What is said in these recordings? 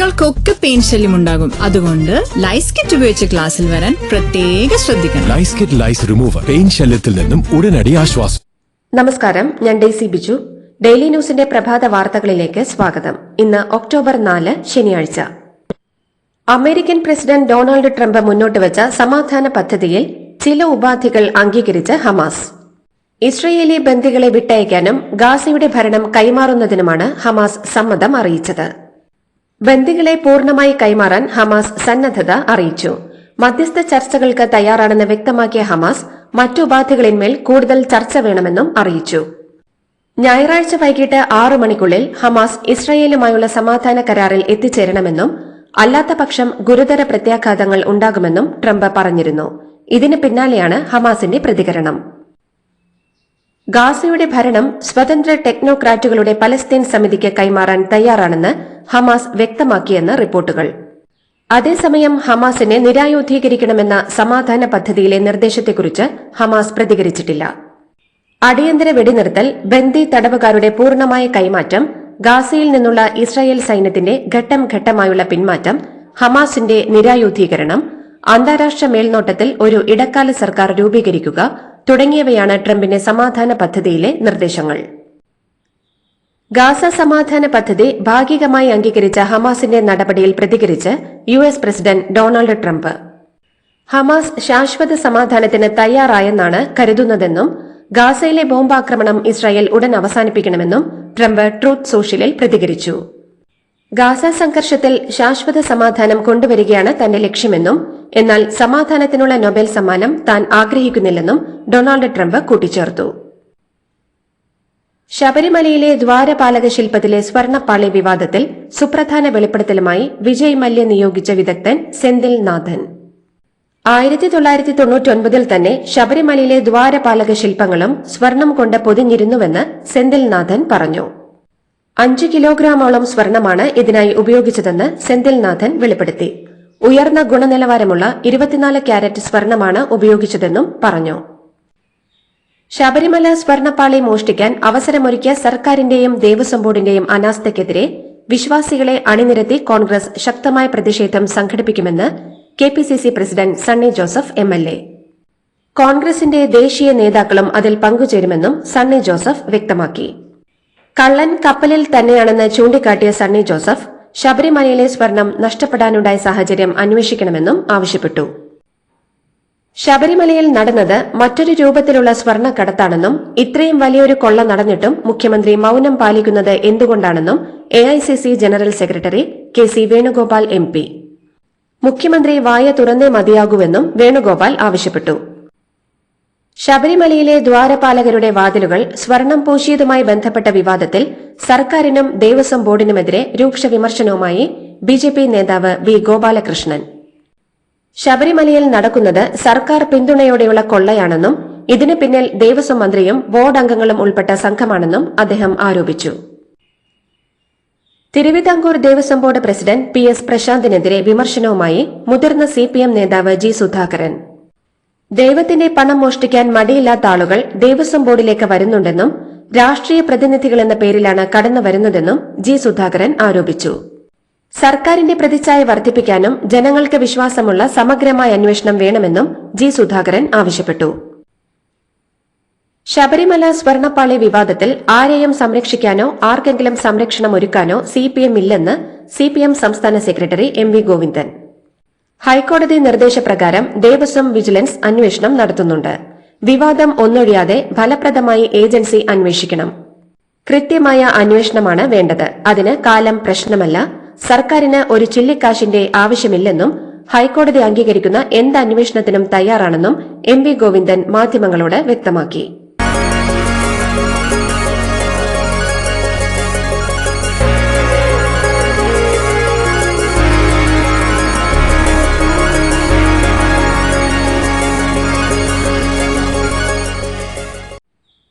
കുട്ടികൾക്കൊക്കെ പെയിൻ ശല്യം ഉണ്ടാകും. അതുകൊണ്ട് ലൈസ് കിറ്റ് ഉപയോഗിച്ച് ക്ലാസ്സിൽ വരാൻ പ്രത്യേക ശ്രദ്ധിക്കണം. Lice kit lice remover pain ശല്യത്തിൽ നിന്നും ഉടനടി ആശ്വാസം. നമസ്കാരം ഞാൻ ഡേസി ബിജു. ഡെയിലി ന്യൂസിന്റെ പ്രഭാത വാർത്തകളിലേക്ക് സ്വാഗതം. ഇന്ന് ഒക്ടോബർ നാല് ശനിയാഴ്ച. അമേരിക്കൻ പ്രസിഡന്റ് ഡൊണാൾഡ് ട്രംപ് മുന്നോട്ട് വെച്ച സമാധാന പദ്ധതിയിൽ ചില ഉപാധികൾ അംഗീകരിച്ച് ഹമാസ്. ഇസ്രയേലി ബന്ദികളെ വിട്ടയക്കാനും ഗാസയുടെ ഭരണം കൈമാറുന്നതിനുമാണ് ഹമാസ് സമ്മതം അറിയിച്ചത്. ബന്ദികളെ പൂർണമായി കൈമാറാൻ ഹമാസ് സന്നദ്ധത അറിയിച്ചു. മധ്യസ്ഥ ചർച്ചകൾക്ക് തയ്യാറാണെന്ന് വ്യക്തമാക്കിയ ഹമാസ് മറ്റു ഉപാധികളിന്മേൽ കൂടുതൽ ചർച്ച വേണമെന്നും അറിയിച്ചു. ഞായറാഴ്ച വൈകിട്ട് ആറു മണിക്കുള്ളിൽ ഹമാസ് ഇസ്രയേലുമായുള്ള സമാധാന കരാറിൽ എത്തിച്ചേരണമെന്നും അല്ലാത്തപക്ഷം ഗുരുതര പ്രത്യാഘാതങ്ങൾ ഉണ്ടാകുമെന്നും ട്രംപ് പറഞ്ഞിരുന്നു. ഇതിന് പിന്നാലെയാണ് ഹമാസിന്റെ പ്രതികരണം. ഗാസയുടെ ഭരണം സ്വതന്ത്ര ടെക്നോക്രാറ്റുകളുടെ പലസ്തീൻ സമിതിക്ക് കൈമാറാൻ തയ്യാറാണെന്ന് ഹമാസ് വ്യക്തമാക്കിയെന്ന് റിപ്പോർട്ടുകൾ. അതേസമയം ഹമാസിനെ നിരായുധീകരിക്കണമെന്ന സമാധാന പദ്ധതിയിലെ നിർദ്ദേശത്തെക്കുറിച്ച് ഹമാസ് പ്രതികരിച്ചിട്ടില്ല. അടിയന്തര വെടിനിർത്തൽ ബന്ദി തടവുകാരുടെ പൂർണമായ കൈമാറ്റം ഗാസയിൽ നിന്നുള്ള ഇസ്രായേൽ സൈന്യത്തിന്റെ ഘട്ടം ഘട്ടമായുള്ള പിന്മാറ്റം ഹമാസിന്റെ നിരായുധീകരണം അന്താരാഷ്ട്ര മേൽനോട്ടത്തിൽ ഒരു ഇടക്കാല സർക്കാർ രൂപീകരിക്കുക തുടങ്ങിയവയാണ് ട്രംപിന്റെ സമാധാന പദ്ധതിയിലെ നിർദ്ദേശങ്ങൾ. ഗാസ സമാധാന പദ്ധതി ഭാഗികമായി അംഗീകരിച്ച ഹമാസിന്റെ നടപടിയിൽ പ്രതികരിച്ച് U S president Donald Trump. Hamas ശാശ്വത സമാധാനത്തിന് തയ്യാറായെന്നാണ് കരുതുന്നതെന്നും ഗാസയിലെ ബോംബാക്രമണം ഇസ്രായേൽ ഉടൻ അവസാനിപ്പിക്കണമെന്നും ട്രംപ് ട്രൂത്ത് സോഷ്യലിൽ പ്രതികരിച്ചു. ഗാസ സംഘർഷത്തിൽ ശാശ്വത സമാധാനം കൊണ്ടുവരികയാണ് തന്റെ ലക്ഷ്യമെന്നും എന്നാൽ സമാധാനത്തിനുള്ള നൊബേൽ സമ്മാനം താൻ ആഗ്രഹിക്കുന്നില്ലെന്നും ഡൊണാൾഡ് ട്രംപ് കൂട്ടിച്ചേർത്തു. ശബരിമലയിലെ ദ്വാരപാലക ശില്പത്തിലെ സ്വർണപ്പാളി വിവാദത്തിൽ സുപ്രധാന വെളിപ്പെടുത്തലുമായി വിജയ് മല്യ നിയോഗിച്ച വിദഗ്ധൻ സെന്തിൽ നാഥൻ. ആയിരത്തി തൊള്ളായിരത്തി തൊണ്ണൂറ്റൊൻപതിൽ തന്നെ ശബരിമലയിലെ ദ്വാരപാലക ശില്പങ്ങളും സ്വർണം കൊണ്ട് പൊതിഞ്ഞിരുന്നുവെന്ന് സെന്തിൽനാഥൻ പറഞ്ഞു. അഞ്ചു കിലോഗ്രാമോളം സ്വർണമാണ് ഇതിനായി ഉപയോഗിച്ചതെന്ന് സെന്തിൽനാഥൻ വെളിപ്പെടുത്തി. ഉയർന്ന ഗുണനിലവാരമുള്ള ഇരുപത്തിനാല് ക്യാരറ്റ് സ്വർണമാണ് ഉപയോഗിച്ചതെന്നും പറഞ്ഞു. ശബരിമല സ്വർണപ്പാളി മോഷ്ടിക്കാൻ അവസരമൊരുക്കിയ സർക്കാരിന്റെയും ദേവസ്വം ബോർഡിന്റെയും അനാസ്ഥയ്ക്കെതിരെ വിശ്വാസികളെ അണിനിരത്തി കോൺഗ്രസ് ശക്തമായ പ്രതിഷേധം സംഘടിപ്പിക്കുമെന്ന് K P C C president Sunny Joseph M L A. കോൺഗ്രസിന്റെ ദേശീയ നേതാക്കളും അതിൽ പങ്കുചേരുമെന്നും സണ്ണി ജോസഫ് വ്യക്തമാക്കി. കള്ളൻ കപ്പലിൽ തന്നെയാണെന്ന് ചൂണ്ടിക്കാട്ടിയ സണ്ണി ജോസഫ് ശബരിമലയിലെ സ്വർണം നഷ്ടപ്പെടാനുണ്ടായ സാഹചര്യം അന്വേഷിക്കണമെന്നും ആവശ്യപ്പെട്ടു. ശബരിമലയിൽ നടന്നത് മറ്റൊരു രൂപത്തിലുള്ള സ്വർണക്കടത്താണെന്നും ഇത്രയും വലിയൊരു കൊള്ള നടന്നിട്ടും മുഖ്യമന്ത്രി മൌനം പാലിക്കുന്നത് എന്തുകൊണ്ടാണെന്നും A general secretary K C Venugopal M P. മുഖ്യമന്ത്രി വായ തുറന്നേ മതിയാകൂവെന്നും വേണുഗോപാൽ ആവശ്യപ്പെട്ടു. ശബരിമലയിലെ ദ്വാരപാലകരുടെ വാതിലുകൾ സ്വർണം പൂശിയതുമായി ബന്ധപ്പെട്ട വിവാദത്തിൽ സർക്കാരിനും ദേവസ്വം ബോർഡിനുമെതിരെ രൂക്ഷ വിമർശനവുമായി ബിജെപി നേതാവ് വി ഗോപാലകൃഷ്ണൻ. ശബരിമലയിൽ നടക്കുന്നത് സർക്കാർ പിന്തുണയോടെയുള്ള കൊള്ളയാണെന്നും ഇതിന് പിന്നിൽ ദേവസ്വം മന്ത്രിയും ബോർഡ് അംഗങ്ങളും ഉൾപ്പെട്ട സംഘമാണെന്നും അദ്ദേഹം ആരോപിച്ചു. Thiruvithamkoor Devaswom board president P S പ്രശാന്തിനെതിരെ വിമർശനവുമായി മുതിർന്ന സി പി എം നേതാവ് ജി സുധാകരൻ. ദൈവത്തിന്റെ പണം മോഷ്ടിക്കാൻ മടിയില്ലാത്ത ആളുകൾ ദേവസ്വം ബോർഡിലേക്ക് വരുന്നുണ്ടെന്നും രാഷ്ട്രീയ പ്രതിനിധികൾ എന്ന പേരിലാണ് കടന്നു വരുന്നതെന്നും ജി സുധാകരൻ ആരോപിച്ചു. സർക്കാരിന്റെ പ്രതിച്ഛായ വർദ്ധിപ്പിക്കാനും ജനങ്ങൾക്ക് വിശ്വാസമുള്ള സമഗ്രമായ അന്വേഷണം വേണമെന്നും ജി സുധാകരൻ ആവശ്യപ്പെട്ടു. ശബരിമല സ്വർണപ്പാളി വിവാദത്തിൽ ആരെയും സംരക്ഷിക്കാനോ ആർക്കെങ്കിലും സംരക്ഷണം ഒരുക്കാനോ സിപിഎം ഇല്ലെന്ന് സിപിഎം സംസ്ഥാന സെക്രട്ടറി എം വി ഗോവിന്ദൻ. ഹൈക്കോടതി നിർദ്ദേശപ്രകാരം ദേവസ്വം വിജിലൻസ് അന്വേഷണം നടത്തുന്നുണ്ട്. വിവാദം ഒന്നൊഴിയാതെ ഫലപ്രദമായി ഏജൻസി അന്വേഷിക്കണം. കൃത്യമായ അന്വേഷണമാണ് വേണ്ടത്. അതിന് കാലം പ്രശ്നമല്ല. സർക്കാരിന് ഒരു ചില്ലിക്കാശിന്റെ ആവശ്യമില്ലെന്നും ഹൈക്കോടതി അംഗീകരിക്കുന്ന എന്ത് അന്വേഷണത്തിനും തയ്യാറാണെന്നും എം വി ഗോവിന്ദൻ മാധ്യമങ്ങളോട് വ്യക്തമാക്കി.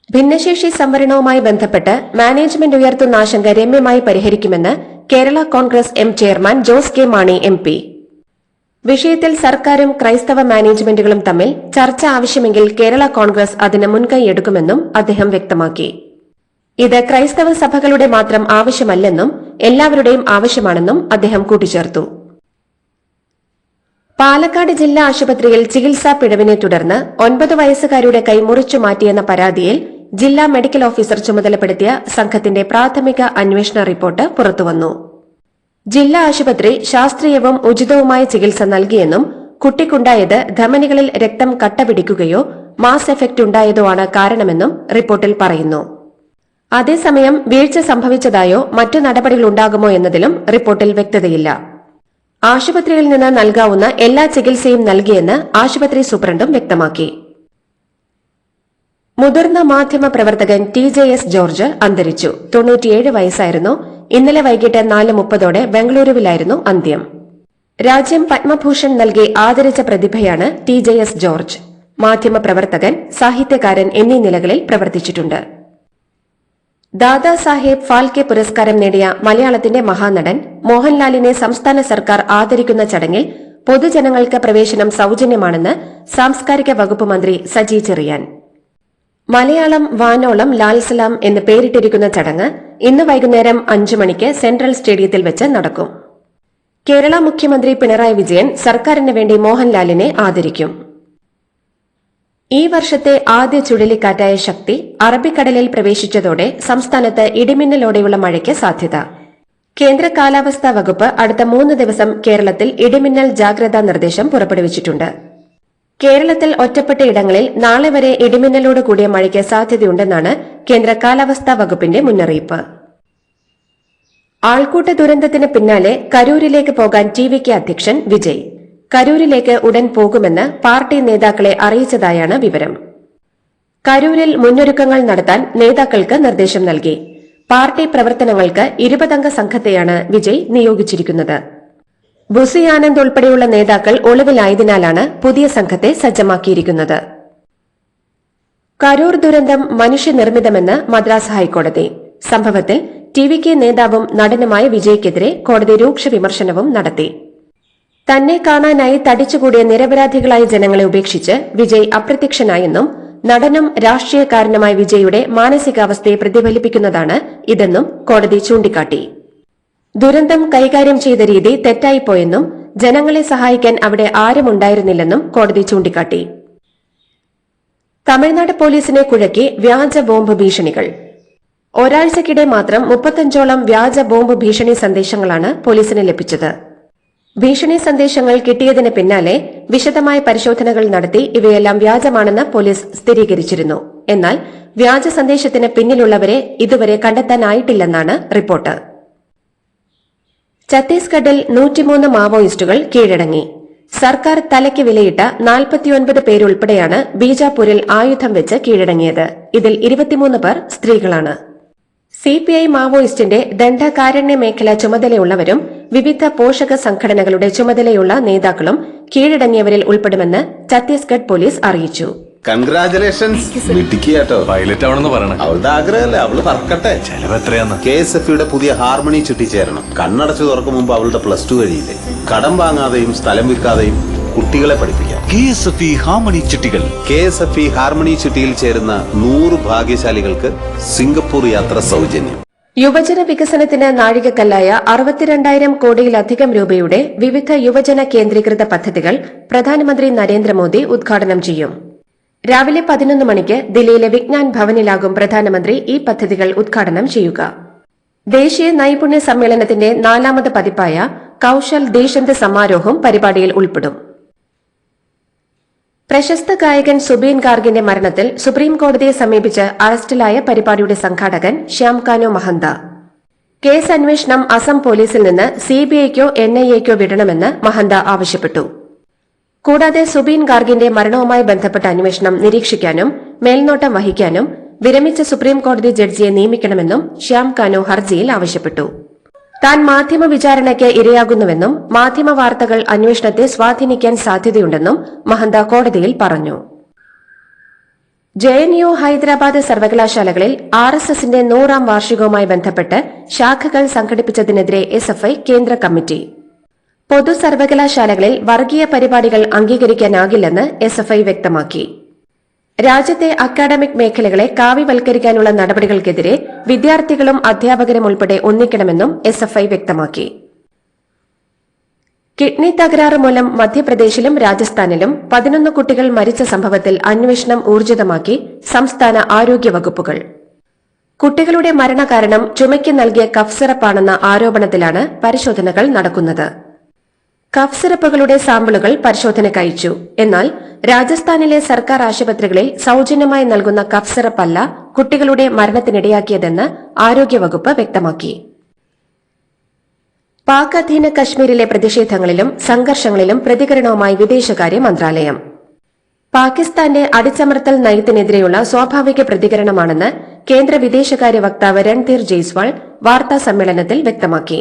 ഭിന്നശേഷി സംവരണവുമായി ബന്ധപ്പെട്ട് മാനേജ്മെന്റ് ഉയർത്തുന്ന ആശങ്ക രമ്യമായി പരിഹരിക്കുമെന്ന് Kerala Congress M chairman Jose K Mani M P. വിഷയത്തിൽ സർക്കാരും ക്രൈസ്തവ മാനേജ്മെന്റുകളും തമ്മിൽ ചർച്ച ആവശ്യമെങ്കിൽ കേരള കോൺഗ്രസ് അതിന് മുൻകൈയെടുക്കുമെന്നും അദ്ദേഹം വ്യക്തമാക്കി. ഇത് ക്രൈസ്തവ സഭകളുടെ മാത്രം ആവശ്യമല്ലെന്നും എല്ലാവരുടെയും ആവശ്യമാണെന്നും അദ്ദേഹം കൂട്ടിച്ചേർത്തു. പാലക്കാട് ജില്ലാ ആശുപത്രിയിൽ ചികിത്സാ പിഴവിനെ തുടർന്ന് ഒൻപത് വയസ്സുകാരുടെ കൈ മുറിച്ചു മാറ്റിയെന്ന പരാതിയിൽ ജില്ലാ മെഡിക്കൽ ഓഫീസർ ചുമതലപ്പെടുത്തിയ സംഘത്തിന്റെ പ്രാഥമിക അന്വേഷണ റിപ്പോർട്ട് പുറത്തുവന്നു. ജില്ലാ ആശുപത്രി ശാസ്ത്രീയവും ഉചിതവുമായ ചികിത്സ നൽകിയെന്നും കുട്ടിക്കുണ്ടായത് ധമനികളിൽ രക്തം കട്ടപിടിക്കുകയോ മാസ് എഫക്ട് ഉണ്ടായതോ ആണ് കാരണമെന്നും റിപ്പോർട്ടിൽ പറയുന്നു. അതേസമയം വീഴ്ച സംഭവിച്ചതായോ മറ്റു നടപടികൾ ഉണ്ടാകുമോ എന്നതിലും റിപ്പോർട്ടിൽ വ്യക്തതയില്ല. ആശുപത്രിയിൽ നിന്ന് നൽകാവുന്ന എല്ലാ ചികിത്സയും നൽകിയെന്ന് ആശുപത്രി സൂപ്രണ്ടും വ്യക്തമാക്കി. മുതിർന്ന മാധ്യമ പ്രവർത്തകൻ ടി ജെ എസ് ജോർജ് അന്തരിച്ചു. തൊണ്ണൂറ്റിയേഴ് വയസ്സായിരുന്നു. ഇന്നലെ വൈകിട്ട് നാല് മുപ്പതോടെ ബംഗളൂരുവിലായിരുന്നു അന്ത്യം. രാജ്യം പത്മഭൂഷൺ നൽകി ആദരിച്ച പ്രതിഭയാണ് ടി ജെ എസ് ജോർജ്. മാധ്യമ പ്രവർത്തകൻ സാഹിത്യകാരൻ എന്നീ നിലകളിൽ പ്രവർത്തിച്ചിട്ടുണ്ട്. ദാദാ സാഹേബ് ഫാൽക്കെ പുരസ്കാരം നേടിയ മലയാളത്തിന്റെ മഹാനടൻ മോഹൻലാലിനെ സംസ്ഥാന സർക്കാർ ആദരിക്കുന്ന ചടങ്ങിൽ പൊതുജനങ്ങൾക്ക് പ്രവേശനം സൌജന്യമാണെന്ന് സാംസ്കാരിക വകുപ്പ് മന്ത്രി സജി ചെറിയാൻ. മലയാളം വാനോളം ലാൽസലാം എന്ന് പേരിട്ടിരിക്കുന്ന ചടങ്ങ് ഇന്ന് വൈകുന്നേരം അഞ്ചു മണിക്ക് സെൻട്രൽ സ്റ്റേഡിയത്തിൽ വെച്ച് നടക്കും. കേരള മുഖ്യമന്ത്രി പിണറായി വിജയൻ സർക്കാരിന് വേണ്ടി മോഹൻലാലിനെ ആദരിക്കും. ഈ വർഷത്തെ ആദ്യ ചുഴലിക്കാറ്റായ ശക്തി അറബിക്കടലിൽ പ്രവേശിച്ചതോടെ സംസ്ഥാനത്ത് ഇടിമിന്നലോടെയുള്ള മഴയ്ക്ക് സാധ്യത. കേന്ദ്ര കാലാവസ്ഥാ വകുപ്പ് അടുത്ത മൂന്ന് ദിവസം കേരളത്തിൽ ഇടിമിന്നൽ ജാഗ്രതാ നിർദ്ദേശം പുറപ്പെടുവിച്ചിട്ടുണ്ട്. കേരളത്തിൽ ഒറ്റപ്പെട്ട ഇടങ്ങളിൽ നാളെ വരെ ഇടിമിന്നലോട് കൂടിയ മഴയ്ക്ക് സാധ്യതയുണ്ടെന്നാണ് കേന്ദ്ര കാലാവസ്ഥാ വകുപ്പിന്റെ മുന്നറിയിപ്പ്. ആൾക്കൂട്ട ദുരന്തത്തിന് പിന്നാലെ കരൂരിലേക്ക് പോകാൻ ടി വി കെ അധ്യക്ഷൻ വിജയ്. കരൂരിലേക്ക് ഉടൻ പോകുമെന്ന് പാർട്ടി നേതാക്കളെ അറിയിച്ചതായാണ് വിവരം. കരൂരിൽ മുന്നൊരുക്കങ്ങൾ നടത്താൻ നേതാക്കൾക്ക് നിർദ്ദേശം നൽകി. പാർട്ടി പ്രവർത്തനങ്ങൾക്ക് ഇരുപതംഗ സംഘത്തെയാണ് വിജയ് നിയോഗിച്ചിരിക്കുന്നത്. ബുസി ആനന്ദ് ഉൾപ്പെടെയുള്ള നേതാക്കൾ ഒളിവിലായതിനാലാണ് പുതിയ സംഘത്തെ സജ്ജമാക്കിയിരിക്കുന്നത്. കരൂർ ദുരന്തം മനുഷ്യനിർമ്മിതമെന്ന് മദ്രാസ് ഹൈക്കോടതി. സംഭവത്തിൽ ടി വി കെ നേതാവും നടനുമായ വിജയ്ക്കെതിരെ കോടതി രൂക്ഷ വിമർശനവും നടത്തി. തന്നെ കാണാനായി തടിച്ചുകൂടിയ നിരപരാധികളായ ജനങ്ങളെ ഉപേക്ഷിച്ച് വിജയ് അപ്രത്യക്ഷനായെന്നും നടനും രാഷ്ട്രീയക്കാരനുമായ വിജയുടെ മാനസികാവസ്ഥയെ പ്രതിഫലിപ്പിക്കുന്നതാണ് ഇതെന്നും കോടതി ചൂണ്ടിക്കാട്ടി. ദുരന്തം കൈകാര്യം ചെയ്ത രീതി തെറ്റായിപ്പോയെന്നും ജനങ്ങളെ സഹായിക്കാൻ അവിടെ ആരുമുണ്ടായിരുന്നില്ലെന്നും കോടതി ചൂണ്ടിക്കാട്ടി. തമിഴ്നാട് പോലീസിനെ കുഴക്കി വ്യാജ ബോംബ് ഭീഷണികൾ. ഒരാഴ്ചക്കിടെ മാത്രം മുപ്പത്തഞ്ചോളം വ്യാജ ബോംബ് ഭീഷണി സന്ദേശങ്ങളാണ് പോലീസിന് ലഭിച്ചത്. ഭീഷണി സന്ദേശങ്ങൾ കിട്ടിയതിന് പിന്നാലെ വിശദമായ പരിശോധനകൾ നടത്തി ഇവയെല്ലാം വ്യാജമാണെന്ന് പോലീസ് സ്ഥിരീകരിച്ചിരുന്നു. എന്നാൽ വ്യാജ സന്ദേശത്തിന് പിന്നിലുള്ളവരെ ഇതുവരെ കണ്ടെത്താനായിട്ടില്ലെന്നാണ് റിപ്പോർട്ട്. ഛത്തീസ്ഗഡിൽ നൂറ്റിമൂന്ന് മാവോയിസ്റ്റുകൾ കീഴടങ്ങി. സർക്കാർ തലയ്ക്ക് വിലയിട്ട നാൽപ്പത്തിയൊൻപത് പേരുൾപ്പെടെയാണ് ബീജാപൂരിൽ ആയുധം വെച്ച് കീഴടങ്ങിയത്. ഇതിൽ ഇരുപത്തിമൂന്ന് പേർ സ്ത്രീകളാണ്. സിപിഐ മാവോയിസ്റ്റിന്റെ ദണ്ഡകാരണ്യ മേഖല ചുമതലയുള്ളവരും വിവിധ പോഷക സംഘടനകളുടെ ചുമതലയുള്ള നേതാക്കളും കീഴടങ്ങിയവരിൽ ഉൾപ്പെടുമെന്ന് ഛത്തീസ്ഗഡ് പോലീസ് അറിയിച്ചു. കൺഗ്രാചുലേഷൻസ് മിടുക്കിയാട്ടോ പൈലറ്റ് ആവണമെന്ന് പറയണം. അവളുടെ ആഗ്രഹമല്ലേ? അവൾ പറക്കട്ടെ. ചെലവ് എത്രയാന്ന്? കെ എസ് എഫ് യുടെ പുതിയ ഹാർമണി ചുറ്റിച്ചേരണം കണ്ണടച്ചു തുറക്കും മുമ്പ് അവളുടെ പ്ലസ് ടു കഴിയില്ലേ? കടം വാങ്ങാതെയും സ്ഥലം വിൽക്കാതെയും കുട്ടികളെ പഠിപ്പിക്കാം. K S F E harmony ചിട്ടികൾ. K S F E harmony ചുട്ടിയിൽ ചേരുന്ന നൂറ് ഭാഗ്യശാലികൾക്ക് സിംഗപ്പൂർ യാത്ര സൗജന്യം. യുവജന വികസനത്തിന് നാഴികക്കല്ലായ അറുപത്തിരണ്ടായിരം കോടിയിലധികം രൂപയുടെ വിവിധ യുവജന കേന്ദ്രീകൃത പദ്ധതികൾ പ്രധാനമന്ത്രി നരേന്ദ്രമോദി ഉദ്ഘാടനം ചെയ്യും. രാവിലെ പതിനൊന്ന് മണിക്ക് ദില്ലിയിലെ വിജ്ഞാൻ ഭവനിലാകും പ്രധാനമന്ത്രി ഈ പദ്ധതികൾ ഉദ്ഘാടനം ചെയ്യുക. ദേശീയ നൈപുണ്യ സമ്മേളനത്തിന്റെ നാലാമത് പതിപ്പായ കൌശൽ ദേശന്ത് സമാരോഹം പരിപാടിയിൽ ഉൾപ്പെടും. പ്രശസ്ത ഗായകൻ സുബീൻ ഗാർഗിന്റെ മരണത്തിൽ സുപ്രീം കോടതിയെ സമീപിച്ച് അറസ്റ്റിലായ പരിപാടിയുടെ സംഘാടകൻ ശ്യാംകാനോ മഹന്ത. കേസ് അന്വേഷണം അസം പോലീസിൽ നിന്ന് സിബിഐക്കോ എൻഐഎക്കോ വിടണമെന്ന് മഹന്ത ആവശ്യപ്പെട്ടു. കൂടാതെ സുബീൻ ഗാർഗിന്റെ മരണവുമായി ബന്ധപ്പെട്ട അന്വേഷണം നിരീക്ഷിക്കാനും മേൽനോട്ടം വഹിക്കാനും വിരമിച്ച സുപ്രീം കോടതി ജഡ്ജിയെ നിയമിക്കണമെന്നും ശ്യാം കാനോ ഹർജിയിൽ ആവശ്യപ്പെട്ടു. താൻ മാധ്യമ വിചാരണയ്ക്ക് ഇരയാകുന്നുവെന്നും മാധ്യമ വാർത്തകൾ അന്വേഷണത്തെ സ്വാധീനിക്കാൻ സാധ്യതയുണ്ടെന്നും മഹന്ത കോടതിയിൽ പറഞ്ഞു. ജെ എൻ യു ഹൈദരാബാദ് സർവകലാശാലകളിൽ ആർ എസ് എസിന്റെ നൂറാം വാർഷികവുമായി ബന്ധപ്പെട്ട് ശാഖകൾ സംഘടിപ്പിച്ചതിനെതിരെ എസ് എഫ് ഐ കേന്ദ്ര കമ്മിറ്റി. പൊതു സർവകലാശാലകളിൽ വർഗീയ പരിപാടികൾ അംഗീകരിക്കാനാകില്ലെന്ന് എസ് എഫ് ഐ വ്യക്തമാക്കി. രാജ്യത്തെ അക്കാഡമിക് മേഖലകളെ കാവ്യവൽക്കരിക്കാനുള്ള നടപടികൾക്കെതിരെ വിദ്യാർത്ഥികളും അധ്യാപകരും ഉൾപ്പെടെ ഒന്നിക്കണമെന്നും എസ് എഫ് ഐ വ്യക്തമാക്കി. കിഡ്നി തകരാറ് മൂലം മധ്യപ്രദേശിലും രാജസ്ഥാനിലും പതിനൊന്ന് കുട്ടികൾ മരിച്ച സംഭവത്തിൽ അന്വേഷണം ഊർജിതമാക്കി സംസ്ഥാന ആരോഗ്യവകുപ്പുകൾ. കുട്ടികളുടെ മരണകാരണം ചുമയ്ക്ക് നൽകിയ കഫ് സിറപ്പാണെന്ന ആരോപണത്തിലാണ് പരിശോധനകൾ നടക്കുന്നത്. കഫ് സിറപ്പുകളുടെ സാമ്പിളുകൾ പരിശോധനയ്ക്കയച്ചു എന്നാൽ രാജസ്ഥാനിലെ സർക്കാർ ആശുപത്രികളിൽ സൌജന്യമായി നൽകുന്ന കഫ് സിറപ്പല്ല കുട്ടികളുടെ മരണത്തിനിടയാക്കിയതെന്ന് ആരോഗ്യവകുപ്പ് വ്യക്തമാക്കി. പാക് അധീന കശ്മീരിലെ പ്രതിഷേധങ്ങളിലും സംഘർഷങ്ങളിലും പ്രതികരണവുമായി വിദേശകാര്യ മന്ത്രാലയം. പാകിസ്ഥാന്റെ അടിച്ചമർത്തൽ നയത്തിനെതിരെയുള്ള സ്വാഭാവിക പ്രതികരണമാണെന്ന് കേന്ദ്ര വിദേശകാര്യ വക്താവ് രൺധീർ ജയ്സ്വാൾ വാർത്താ സമ്മേളനത്തിൽ വ്യക്തമാക്കി.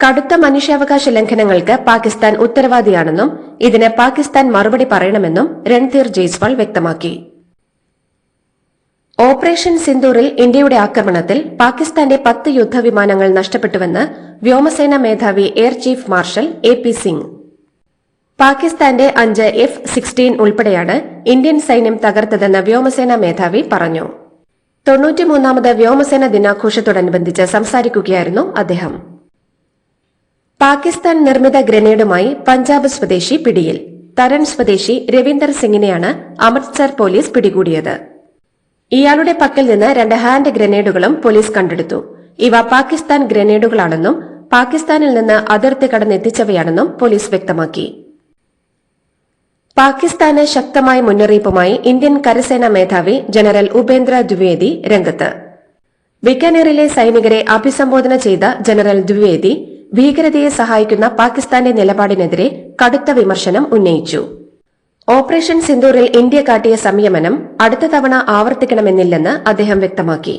കടുത്ത മനുഷ്യാവകാശ ലംഘനങ്ങൾക്ക് പാകിസ്ഥാൻ ഉത്തരവാദിയാണെന്നും ഇതിന് പാകിസ്ഥാൻ മറുപടി പറയണമെന്നും രൺധീർ ജയ്സ്വാൾ വ്യക്തമാക്കി. ഓപ്പറേഷൻ സിന്ദൂറിൽ ഇന്ത്യയുടെ ആക്രമണത്തിൽ പാകിസ്ഥാന്റെ പത്ത് യുദ്ധവിമാനങ്ങൾ നഷ്ടപ്പെട്ടുവെന്ന് വ്യോമസേന മേധാവി air chief marshal A P Singh. പാകിസ്ഥാന്റെ അഞ്ച് എഫ് സിക്സ്റ്റീൻ ഉൾപ്പെടെയാണ് ഇന്ത്യൻ സൈന്യം തകർത്തതെന്ന് വ്യോമസേന മേധാവി പറഞ്ഞു. തൊണ്ണൂറ്റിമൂന്നാമത് വ്യോമസേന ദിനാഘോഷത്തോടനുബന്ധിച്ച് സംസാരിക്കുകയായിരുന്നു അദ്ദേഹം. പാകിസ്ഥാൻ നിർമ്മിത ഗ്രനേഡുമായി പഞ്ചാബ് സ്വദേശി പിടിയിൽ. തരൺ സ്വദേശി രവീന്ദർ സിംഗിനെയാണ് അമൃത്സർ പോലീസ് പിടികൂടിയത്. ഇയാളുടെ പക്കൽ നിന്ന് രണ്ട് ഹാൻഡ് ഗ്രനേഡുകളും പോലീസ് കണ്ടെടുത്തു. ഇവ പാകിസ്ഥാൻ ഗ്രനേഡുകളാണെന്നും പാകിസ്ഥാനിൽ നിന്ന് അതിർത്തി കടന്നെത്തിച്ചവയാണെന്നും പോലീസ് വ്യക്തമാക്കി. പാകിസ്ഥാന് ശക്തമായ മുന്നറിയിപ്പുമായി ഇന്ത്യൻ കരസേനാ മേധാവി ജനറൽ ഉപേന്ദ്ര ദ്വിവേദി രംഗത്ത്. ബിക്കാനീറിലെ സൈനികരെ അഭിസംബോധന ചെയ്ത ജനറൽ ദ്വിവേദി ഭീകരതയെ സഹായിക്കുന്ന പാകിസ്ഥാന്റെ നിലപാടിനെതിരെ കടുത്ത വിമർശനം ഉന്നയിച്ചു. ഓപ്പറേഷൻ സിന്ദൂറിൽ ഇന്ത്യ കാട്ടിയ സംയമനം അടുത്ത തവണ ആവർത്തിക്കണമെന്നില്ലെന്ന് അദ്ദേഹം വ്യക്തമാക്കി.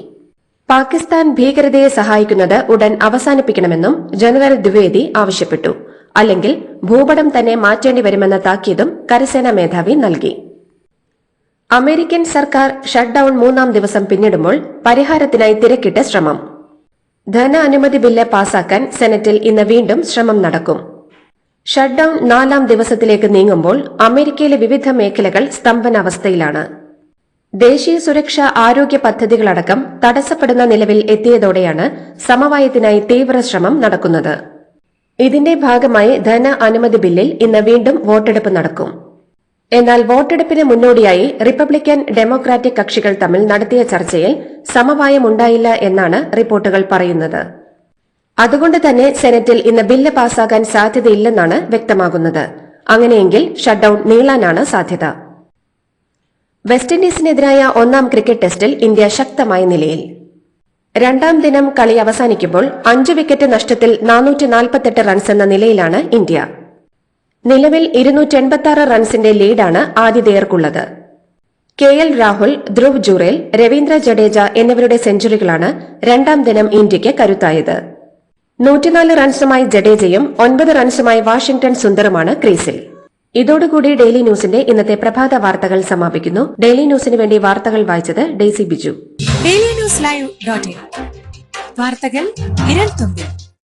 പാകിസ്ഥാൻ ഭീകരതയെ സഹായിക്കുന്നത് ഉടൻ അവസാനിപ്പിക്കണമെന്നും ജനറൽ ദ്വിവേദി ആവശ്യപ്പെട്ടു. അല്ലെങ്കിൽ ഭൂപടം തന്നെ മാറ്റേണ്ടി വരുമെന്ന താക്കീതും കരസേനാ മേധാവി നൽകി. അമേരിക്കൻ സർക്കാർ ഷട്ട്ഡൌൺ മൂന്നാം ദിവസം പിന്നിടുമ്പോൾ പരിഹാരത്തിനായി തിരക്കിട്ട ശ്രമം. ധന അനുമതി ബില്ല് പാസാക്കാൻ സെനറ്റിൽ ഇന്ന് വീണ്ടും ശ്രമം നടക്കും. ഷട്ട്ഡൌൺ നാലാം ദിവസത്തിലേക്ക് നീങ്ങുമ്പോൾ അമേരിക്കയിലെ വിവിധ മേഖലകൾ സ്തംഭനാവസ്ഥയിലാണ്. ദേശീയ സുരക്ഷാ ആരോഗ്യ പദ്ധതികളടക്കം തടസ്സപ്പെടുന്ന നിലവിൽ എത്തിയതോടെയാണ് സമവായത്തിനായി തീവ്ര ശ്രമം നടക്കുന്നത്. ഇതിന്റെ ഭാഗമായി ധന അനുമതി ബില്ലിൽ ഇന്ന് വീണ്ടും വോട്ടെടുപ്പ് നടക്കും. എന്നാൽ വോട്ടെടുപ്പിന് മുന്നോടിയായി റിപ്പബ്ലിക്കൻ ഡെമോക്രാറ്റിക് കക്ഷികൾ തമ്മിൽ നടത്തിയ ചർച്ചയിൽ സമവായമുണ്ടായില്ല എന്നാണ് റിപ്പോർട്ടുകൾ പറയുന്നത്. അതുകൊണ്ട് തന്നെ സെനറ്റിൽ ഇന്ന് ബില്ല് പാസാകാൻ സാധ്യതയില്ലെന്നാണ് വ്യക്തമാകുന്നത്. അങ്ങനെയെങ്കിൽ ഷട്ട്ഡൌൺ നീളാനാണ് സാധ്യത. വെസ്റ്റ് ഇൻഡീസിനെതിരായ ഒന്നാം ക്രിക്കറ്റ് ടെസ്റ്റിൽ ഇന്ത്യ ശക്തമായ നിലയിൽ. രണ്ടാം ദിനം കളി അവസാനിക്കുമ്പോൾ അഞ്ച് വിക്കറ്റ് നഷ്ടത്തിൽ നാനൂറ്റി റൺസ് എന്ന നിലയിലാണ് ഇന്ത്യ. നിലവിൽ ഇരുന്നൂറ്റി എൺപത്തി റൺസിന്റെ ലീഡാണ് ആതിഥേയർക്കുള്ളത്. കെ എൽ രാഹുൽ ധ്രുവ് ജുറേൽ രവീന്ദ്ര ജഡേജ എന്നിവരുടെ സെഞ്ചുറികളാണ് രണ്ടാം ദിനം ഇന്ത്യയ്ക്ക് കരുത്തായത്. നൂറ്റിനാല് റൺസുമായി ജഡേജയും ഒൻപത് റൺസുമായി വാഷിംഗ്ടൺ സുന്ദറുമാണ് ക്രീസിൽ. ഇതോടുകൂടി ഡെയിലി ന്യൂസിന്റെ ഇന്നത്തെ പ്രഭാത വാർത്തകൾ സമാപിക്കുന്നു. ഡെയിലി ന്യൂസിന് വേണ്ടി വാർത്തകൾ വായിച്ചത് Daisy Biju. Daily news live വാർത്തകൾ വിരൽ തുമ്പിൽ